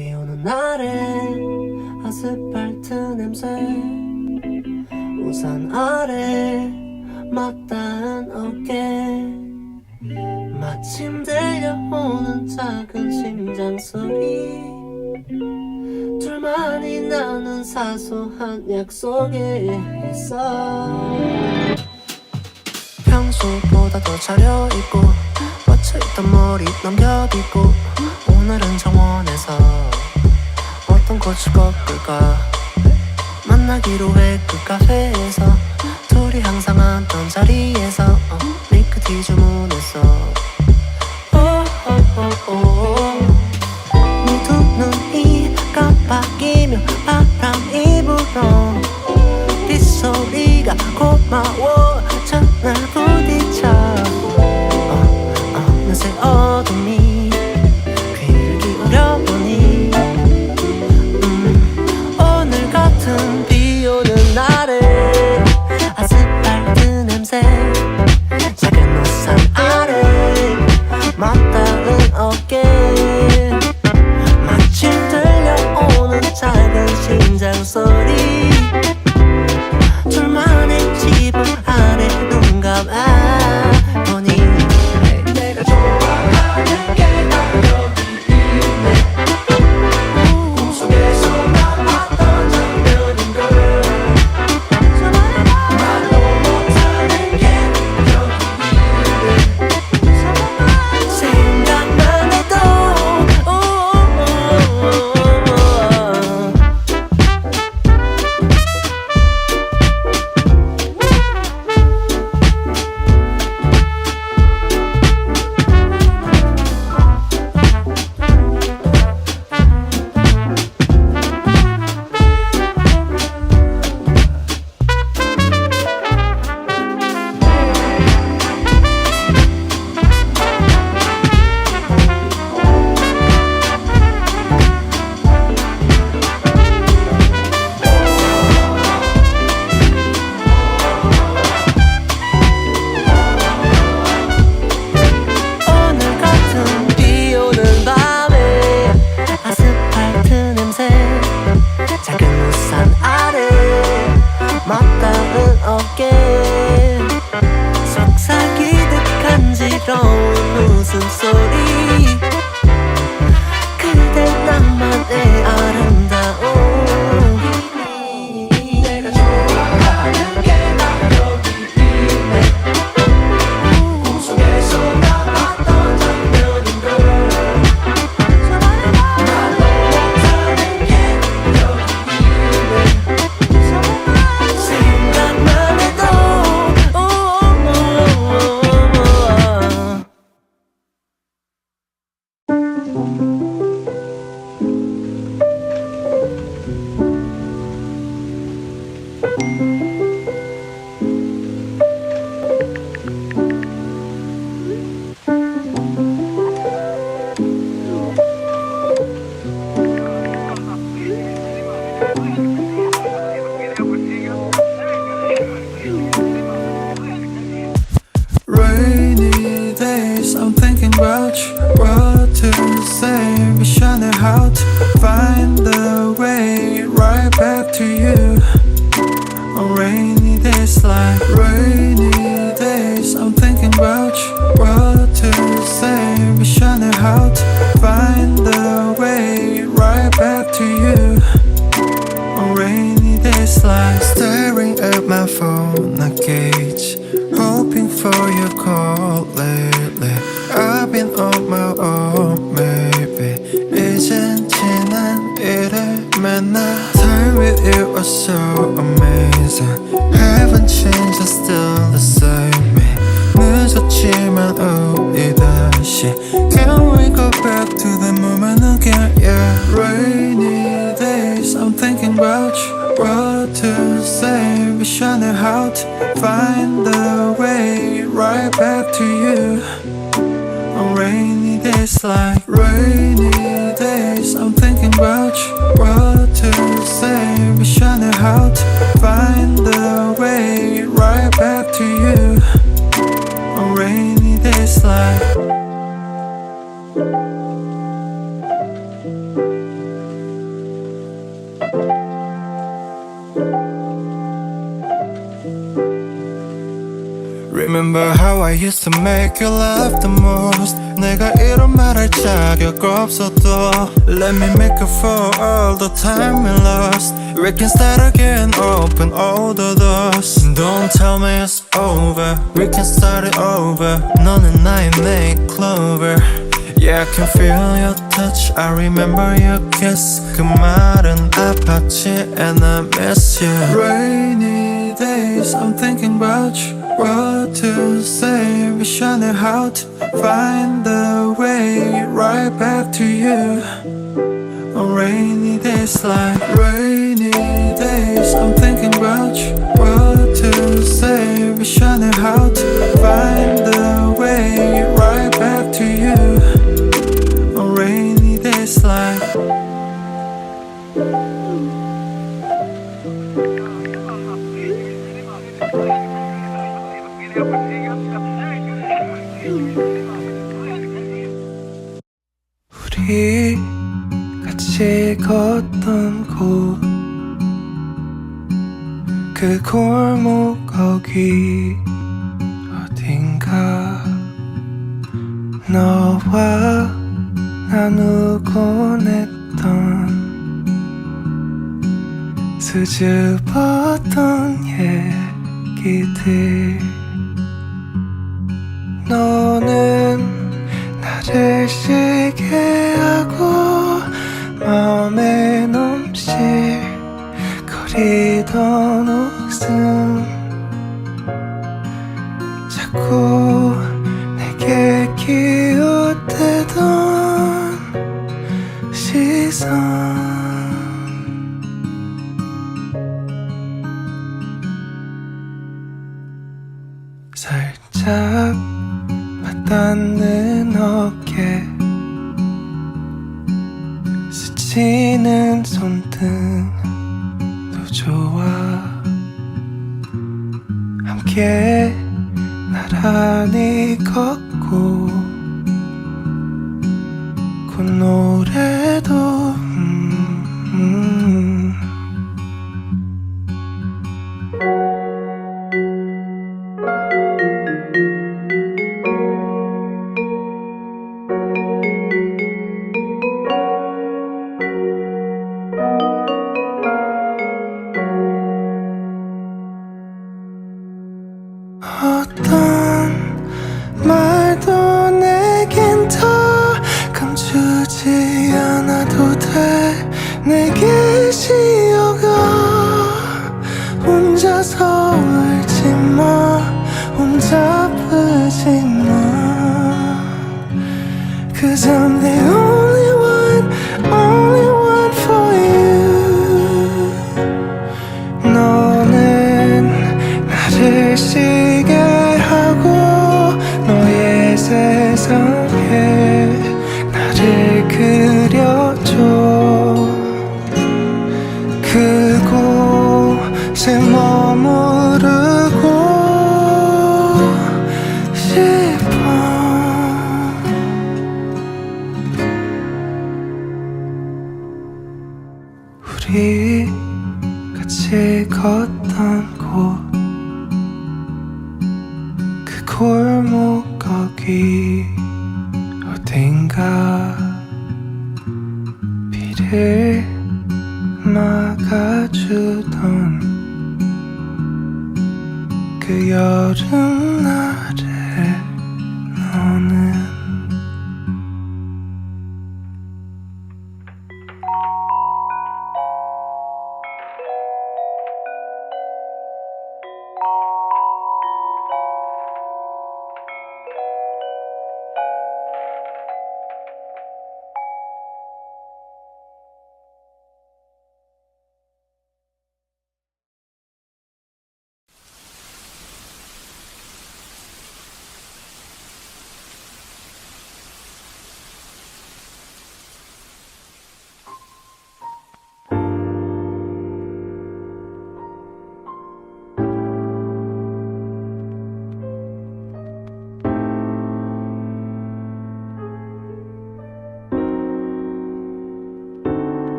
비 오는 날에 아스팔트 냄새. 우산 아래 막다한 어깨. 마침 들려오는 작은 심장 소리. 둘만이 나는 사소한 약속에 있어. 평소보다 더 차려입고 뻗쳐있던 머리 넘겨입고 오늘은 정원에서 어떤 꽃을 꺾을까? 만나기로 했그 카페에서 둘이 항상 앉던 자리에서 어, 밀크티 주문했어. 오오오오. 모두 눈이 깜빡이며 바람이 불어 빗소리가 고마워. so fly. Remember how I used to make you laugh the most? 내가 이런 말할 자격 없어도 Let me make up for all the time we lost. We can start again, open all the doors. Don't tell me it's over We can start it over 너는 나의 make clover Yeah, I can feel your touch I remember your kiss 그 말은 아팠지 And I miss you Rainy days I'm thinking about you What to say Wishing how to find the way Right back to you On rainy days like rainy days I'm thinking about you What to say Wishing how to find the way Right back to you On rainy days like 우리 같이 걷던 곳 그 골목 거기 어딘가 너와 나누곤 했던 수줍었던 얘기들 살짝 맞닿는 어깨. 스치는 손등도 좋아. 함께 나란히 걷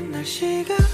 날씨가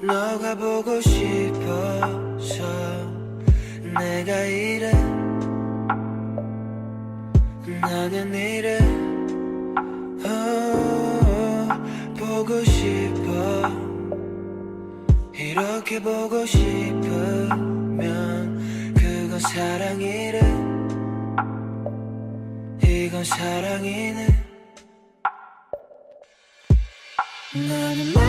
너가 보고 싶어서 내가 이래. 나는 이래. oh, 보고 싶어. 이렇게 보고 싶으면 그건 사랑이래. 이건 사랑이네. 나는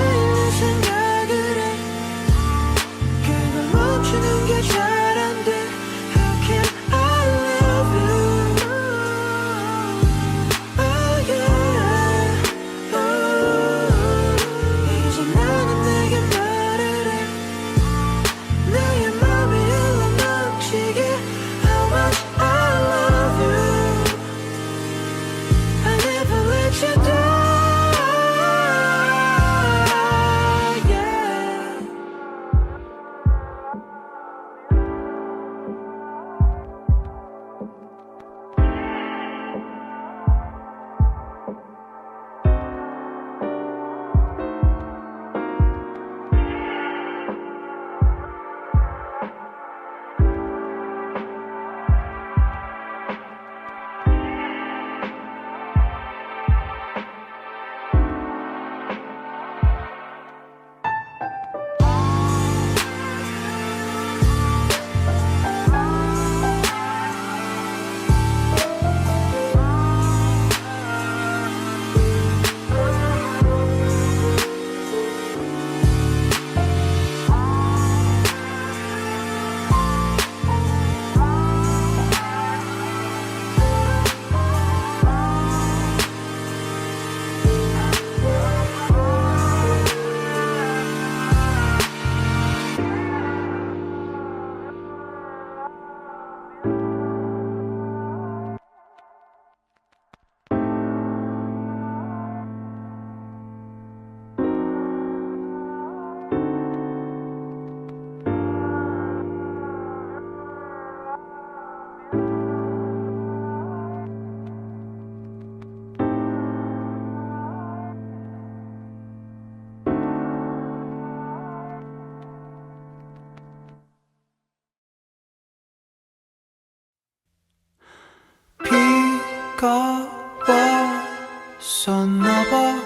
가까웠었나봐.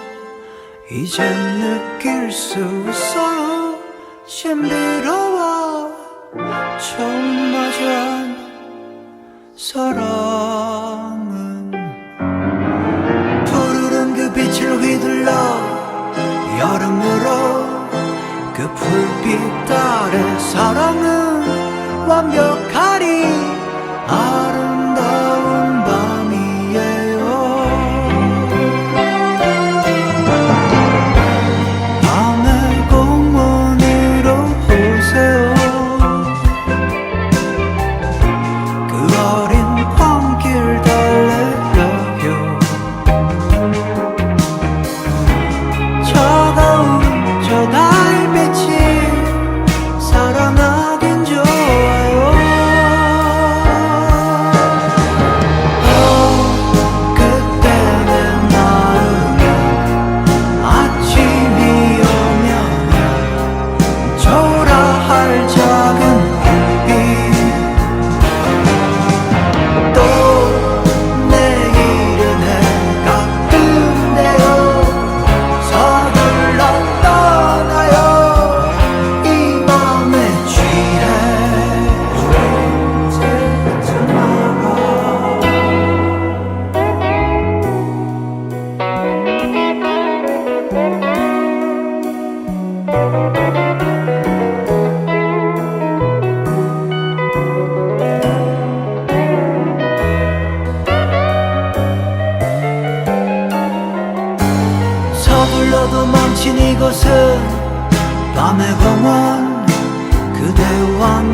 이제 느낄 수 있어요. 신비로워. 처음 마주한 사람. 비친 이곳은 밤의 공원 그대와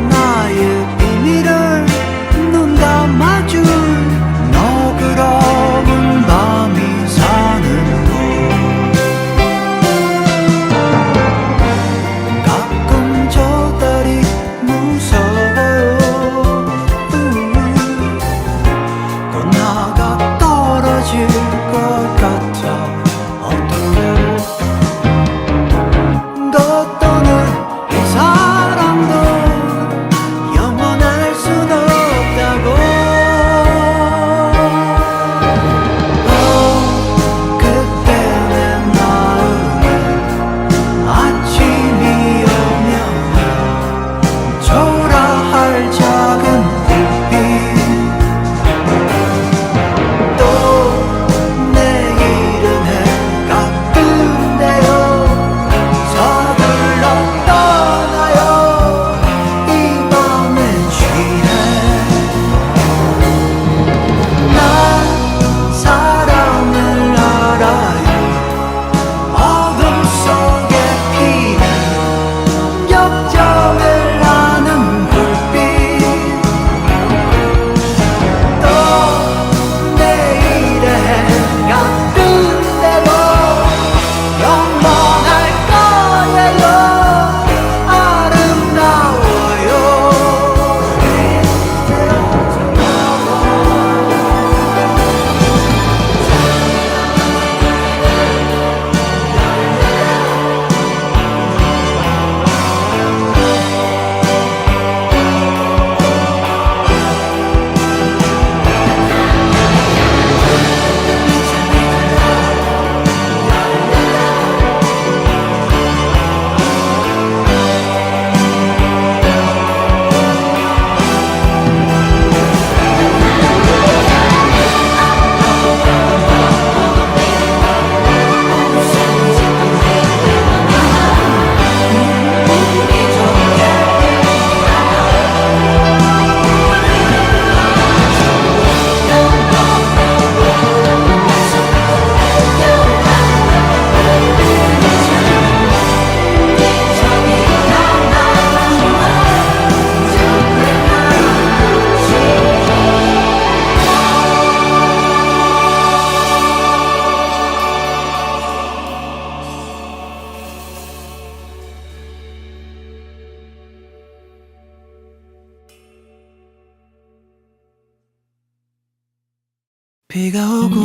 비가 오고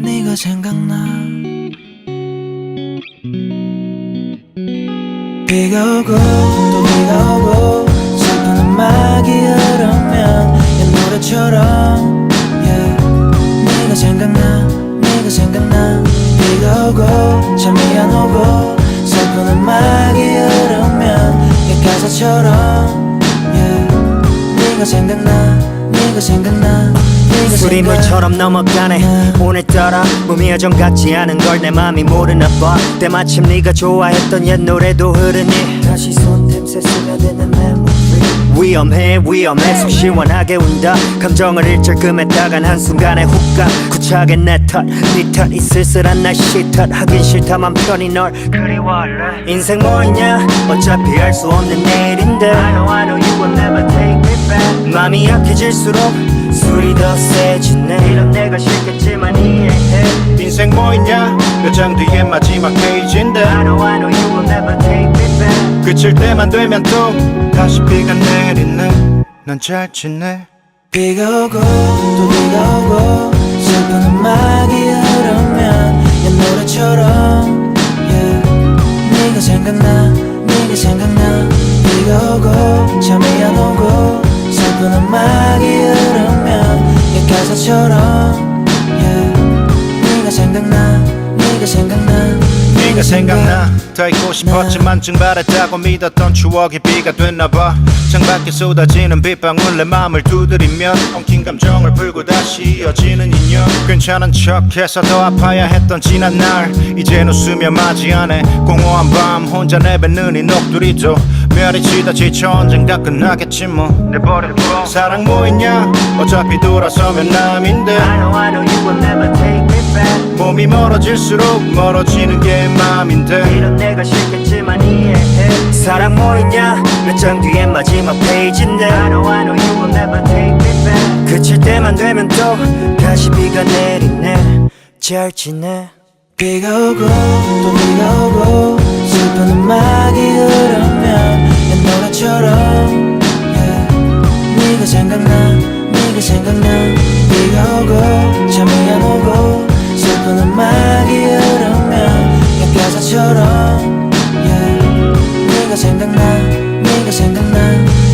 네가 생각나 비가 오고 또 비가 오고 슬픈 음악이 흐르면 옛 노래처럼 yeah. 네가 생각나 네가 생각나 비가 오고 잠이 안 오고 슬픈 음악이 흐르면 옛 가사처럼. 네가 생각나 네가 생각나 네가 술이 생각- 물처럼 넘어가네. 오늘따라 몸이 여전 같지 않은 걸 내 맘이 모르나 봐. 때마침 네가 좋아했던 옛 노래도 흐르니 다시 손냄새 스며드는 메모리 위험해 위험해. 속 시원하게 운다. 감정을 일절 금했다 간 한순간에 훅가 구차하게 내탓네탓 이 쓸쓸한 날씨 탓 하긴 싫다 맘 편히 널 그리워할래. 인생 뭐 있냐? 어차피 알 수 없는 내일인데. I know I know you will never take me back. 맘이 약해질수록 술이 더 세지네. 이런 내가 싫겠지만 이해해. 인생 뭐 있냐? 몇 장 뒤에 마지막 페이지인데. I know I know you will never take me back. 그칠 때만 되면 또 다시 비가 내리네. 넌 잘 지내 비가 오고 또 비가 오고 슬픈 음악이 흐르면 옛 노래처럼 yeah. 네가 생각나 네가 생각나. 비가 오고 잠이 안 오고 슬픈 음악이 흐르면 옛 가사처럼 yeah. 네가 생각나 네가 생각나. 네가 생각나. 더 있고 싶었지만 증발했다고 믿었던 추억이 비가 됐나봐 창 밖에 쏟아지는 빗방울 내 맘을 두드리면 엉킨 감정을 풀고 다시 이어지는 인연. 괜찮은 척해서 더 아파야 했던 지난 날 이젠 웃으며 맞이하네. 공허한 밤 혼자 내뱉는 이 녹두리도 별이 치다 지쳐 언젠가 끝나겠지 뭐. 내버려둬 사랑 뭐 있냐? 어차피 돌아서면 남인데. I know I know you will never take me back. 몸이 멀어질수록 멀어지는 게 맘인데. 이런 내가 싫겠지만 이해해. 사랑 뭐 있냐? 몇 장 뒤에 마지막 페이지인데. I know I know you will never take me back. 그칠 때만 되면 또 다시 비가 내리네. 잘 지내. 비가 오고 또 비가 오고 슬픈 음악이 흐르면 옛노래처럼 yeah. 네가 생각나 네가 생각나 비가 오고 잠이 안 오고 슬픈 음악이 흐르면 옛 가사처럼 yeah. 네가 생각나 네가 생각나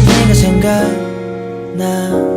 네가 생각나